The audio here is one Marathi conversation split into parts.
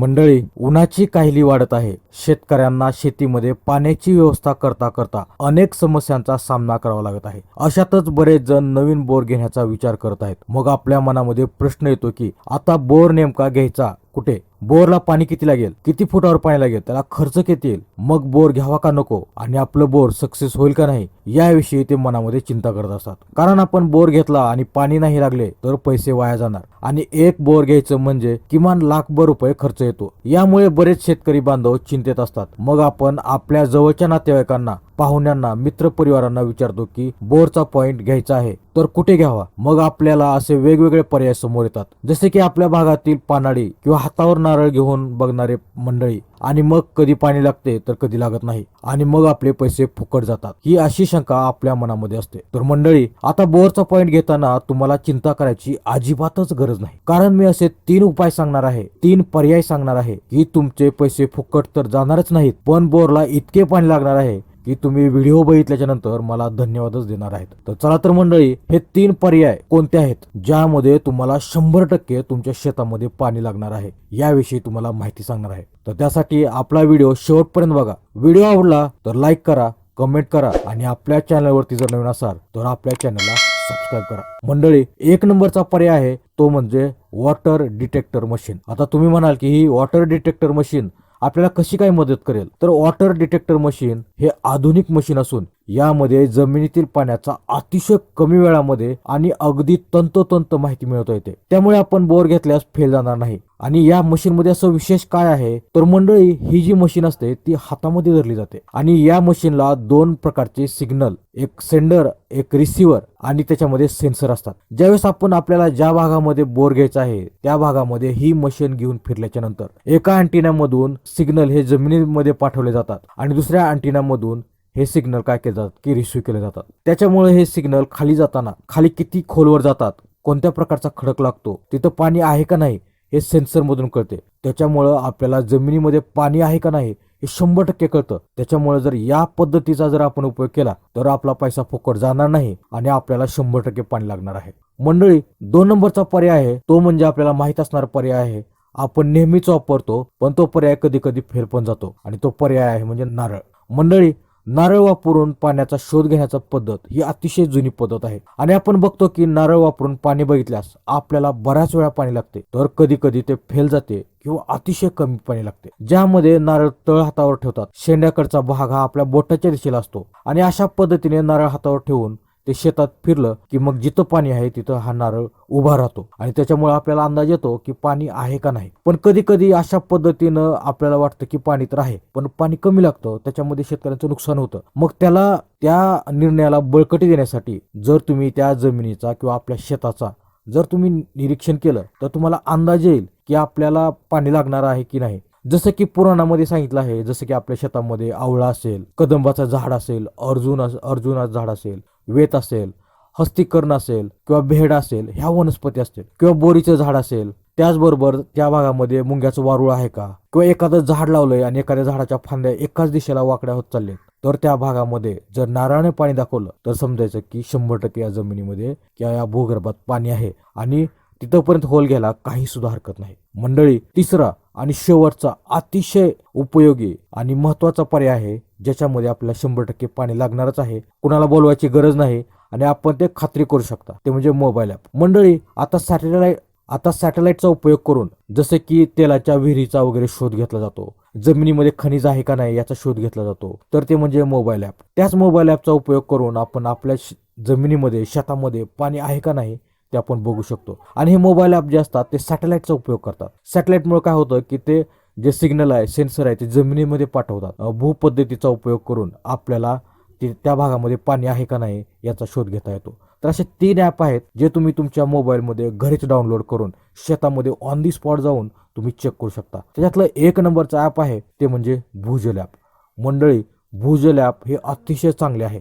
मंडळी उन्हाची काहिली वाढत आहे. शेतकऱ्यांना शेतीमध्ये पाण्याची व्यवस्था करता करता अनेक समस्यांचा सामना करावा लागत आहे. अशातच बरेच जण नवीन बोर घेण्याचा विचार करत आहेत. मग आपल्या मनामध्ये प्रश्न येतो की आता बोर नेमका घ्यायचा कुठे? बोरला पाणी किती लागेल? किती फुटावर पाणी लागेल? त्याला खर्च किती येईल? मग बोर घ्यावा का नको? आणि आपलं बोर सक्सेस होईल का नाही? याविषयी ते मनामध्ये चिंता करत असतात. कारण आपण बोर घेतला आणि पाणी नाही लागले तर पैसे वाया जाणार. आणि एक बोर घ्यायचं म्हणजे किमान लाखभर रुपये खर्च येतो. यामुळे बरेच शेतकरी बांधव चिंतेत असतात. मग आपण आपल्या जवळच्या नातेवाईकांना पाहुण्यांना मित्र परिवारांना विचारतो की बोरचा पॉइंट घ्यायचा आहे तर कुठे घ्यावा? मग आपल्याला असे वेगवेगळे पर्याय समोर येतात. जसे की आपल्या भागातील पानाडी किंवा हातावर नारळ घेऊन बघणारे मंडळी आणि मग कधी पाणी लागते तर कधी लागत नाही आणि मग आपले पैसे फुकट जातात. ही अशी शंका आपल्या मनामध्ये असते. तर मंडळी आता बोरचा पॉइंट घेताना तुम्हाला चिंता करायची अजिबातच गरज नाही. कारण मी असे तीन उपाय सांगणार आहे तीन पर्याय सांगणार आहे की तुमचे पैसे फुकट तर जाणारच नाहीत पण बोरला इतके पाणी लागणार आहे की तुम्ही व्हिडिओ बघितल्याच्या नंतर मला धन्यवादच देणार आहेत. तर चला तर मंडळी हे तीन पर्याय कोणते आहेत? ज्यामध्ये तुम्हाला शंभर टक्के तुमच्या शेतामध्ये पाणी लागणार आहे. याविषयी तुम्हाला माहिती सांगणार आहे. तर त्यासाठी आपला व्हिडिओ शेवटपर्यंत बघा. व्हिडिओ आवडला तर लाईक करा कमेंट करा आणि आपल्या चॅनलवरती जर नवीन असाल तर आपल्या चॅनलला सबस्क्राईब करा. मंडळी एक नंबरचा पर्याय आहे तो म्हणजे वॉटर डिटेक्टर मशीन. आता तुम्ही म्हणाल की ही वॉटर डिटेक्टर मशीन आपल्याला कशी काय मदत करेल? तर वॉटर डिटेक्टर मशीन हे आधुनिक मशीन असून यामध्ये जमिनीतील पाण्याचा अतिशय कमी वेळामध्ये आणि अगदी तंतोतंत माहिती मिळवता येते. त्यामुळे आपण बोर घेतल्यास फेल जाणार नाही. आणि या मशीन मध्ये असं विशेष काय आहे? तर मंडळी ही जी मशीन असते ती हातामध्ये धरली जाते. आणि या मशीनला दोन प्रकारचे सिग्नल एक सेंडर एक रिसिव्हर आणि त्याच्यामध्ये सेन्सर असतात. ज्यावेळेस आपण आपल्याला ज्या भागामध्ये बोर घ्यायचा आहे त्या भागामध्ये ही मशीन घेऊन फिरल्याच्या नंतर एका अँटिनामधून सिग्नल हे जमिनीमध्ये पाठवले जातात आणि दुसऱ्या अँटिनामधून हे सिग्नल काय केले जातात की रिसिव्ह केले जातात त्याच्यामुळे हे सिग्नल खाली जाताना खाली किती खोलवर जातात कोणत्या प्रकारचा खडक लागतो तिथं पाणी आहे का नाही हे सेन्सरमधून कळते. त्याच्यामुळं आपल्याला जमिनीमध्ये पाणी आहे का नाही हे शंभर टक्के कळतं. त्याच्यामुळे जर या पद्धतीचा जर आपण उपयोग केला तर आपला पैसा फुकट जाणार नाही आणि आपल्याला शंभर टक्के पाणी लागणार आहे. मंडळी दोन नंबरचा पर्याय आहे तो म्हणजे आपल्याला माहीत असणारा पर्याय आहे आपण नेहमीच वापरतो पण तो पर्याय कधी कधी फेर पण जातो आणि तो पर्याय आहे म्हणजे नारळ. मंडळी नारळ वापरून पाण्याचा शोध घेण्याचा पद्धत ही अतिशय जुनी पद्धत आहे. आणि आपण बघतो की नारळ वापरून पाणी बघितल्यास आपल्याला बऱ्याच वेळा पाणी लागते. तर कधी कधी ते फेल जाते किंवा अतिशय कमी पाणी लागते. ज्यामध्ये नारळ तळ हातावर ठेवतात. शेंड्याकडचा भाग हा आपल्या बोटाच्या दिशेला असतो. आणि अशा पद्धतीने नारळ हातावर ठेवून ते शेतात फिरलं की मग जिथं पाणी आहे तिथं हा नारळ उभा राहतो. आणि त्याच्यामुळे आपल्याला अंदाज येतो की पाणी आहे का नाही. पण कधी कधी अशा पद्धतीनं आपल्याला वाटतं की पाणी तर आहे पण पाणी कमी लागतं त्याच्यामध्ये शेतकऱ्यांचं नुकसान होतं. मग त्याला त्या निर्णयाला बळकटी देण्यासाठी जर तुम्ही त्या जमिनीचा किंवा आपल्या शेताचा जर तुम्ही निरीक्षण केलं तर तुम्हाला अंदाज येईल की आपल्याला पाणी लागणार आहे की नाही. जसं की पुराणामध्ये सांगितलं आहे जसं की आपल्या शेतामध्ये आवळा असेल कदंबाचं झाड असेल अर्जुन अर्जुनाचं झाड असेल वेत असेल हस्तिकर्ण असेल किंवा भेड असेल ह्या वनस्पती असतील. किंवा बोरीचं झाड असेल त्याचबरोबर त्या भागामध्ये मुंग्याचं वारुळ आहे का? किंवा एखादं झाड लावलंय आणि एखाद्या झाडाच्या फांद्या एकाच दिशेला वाकड्या होत चाललेत. तर त्या भागामध्ये जर नारळाने पाणी दाखवलं तर समजायचं की शंभर टक्के या जमिनीमध्ये किंवा या भूगर्भात पाणी आहे आणि तिथंपर्यंत होल घ्यायला काही सुद्धा हरकत नाही. मंडळी तिसरा आणि शेवटचा अतिशय उपयोगी आणि महत्त्वाचा पर्याय आहे ज्याच्यामध्ये आपल्याला शंभर टक्के पाणी लागणारच आहे. कुणाला बोलवायची गरज नाही आणि आपण ते खात्री करू शकता. ते म्हणजे मोबाईल ॲप मंडळी आता सॅटेलाइट आता सॅटेलाइटचा उपयोग करून जसे की तेलाच्या विहिरीचा वगैरे शोध घेतला जातो जमिनीमध्ये खनिज आहे का नाही याचा शोध घेतला जातो तर ते म्हणजे मोबाईल ॲप त्याच मोबाईल ॲपचा उपयोग करून आपण आपल्या श- जमिनीमध्ये शेतामध्ये पाणी आहे का नाही ते आपण बघू शकतो. आणि हे मोबाईल ॲप जे असतात ते सॅटेलाईटचा उपयोग करतात. सॅटेलाईटमुळे काय होतं की ते जे सिग्नल आहे सेन्सर आहे ते जमिनीमध्ये पाठवतात. भूपद्धतीचा उपयोग करून आपल्याला ते त्या भागामध्ये पाणी आहे का नाही याचा शोध घेता येतो. तर असे तीन ॲप आहेत जे तुम्ही तुमच्या मोबाईलमध्ये घरीच डाउनलोड करून शेतामध्ये ऑन दी स्पॉट जाऊन तुम्ही चेक करू शकता. त्याच्यातलं एक नंबरचं ॲप आहे ते म्हणजे भूजल ॲप मंडळी भूजल ॲप हे अतिशय चांगले आहे.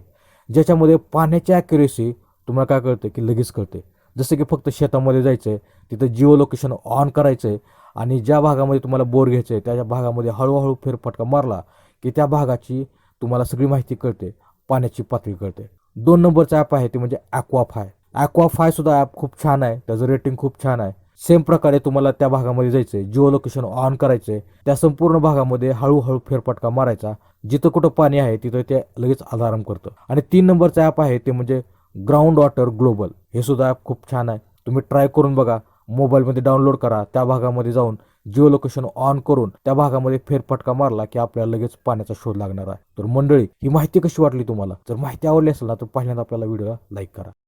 ज्याच्यामध्ये पाण्याची ॲक्युरेसी तुम्हाला काय कळते की लगेच कळते. जसं की फक्त शेतामध्ये जायचं आहे तिथं जिओ लोकेशन ऑन करायचं आहे आणि ज्या भागामध्ये तुम्हाला बोर घ्यायचं आहे त्या भागामध्ये हळूहळू फेरफटका मारला की त्या भागाची तुम्हाला सगळी माहिती कळते पाण्याची पातळी कळते. दोन नंबरचं ॲप आहे ते म्हणजे ॲक्वाफाय ॲक्वाफाय सुद्धा ॲप खूप छान आहे त्याचं रेटिंग खूप छान आहे. सेम प्रकारे तुम्हाला त्या भागामध्ये जायचं आहे जिओ लोकेशन ऑन करायचं आहे त्या संपूर्ण भागामध्ये हळूहळू फेरफटका मारायचा. जिथं कुठं पाणी आहे तिथं ते लगेच अलार्म करतं. आणि तीन नंबरचं ॲप आहे ते म्हणजे ग्राउंड वॉटर ग्लोबल हे सुद्धा ॲप खूप छान आहे. तुम्ही ट्राय करून बघा. मोबाईलमध्ये डाउनलोड करा. त्या भागामध्ये जाऊन जिओ लोकेशन ऑन करून त्या भागामध्ये फेरफटका मारला की आपल्याला लगेच पाण्याचा शोध लागणार आहे. तर मंडळी ही माहिती कशी वाटली तुम्हाला? जर माहिती आवडली असेल ना तर पहिल्यांदा आपल्याला व्हिडिओला लाईक करा.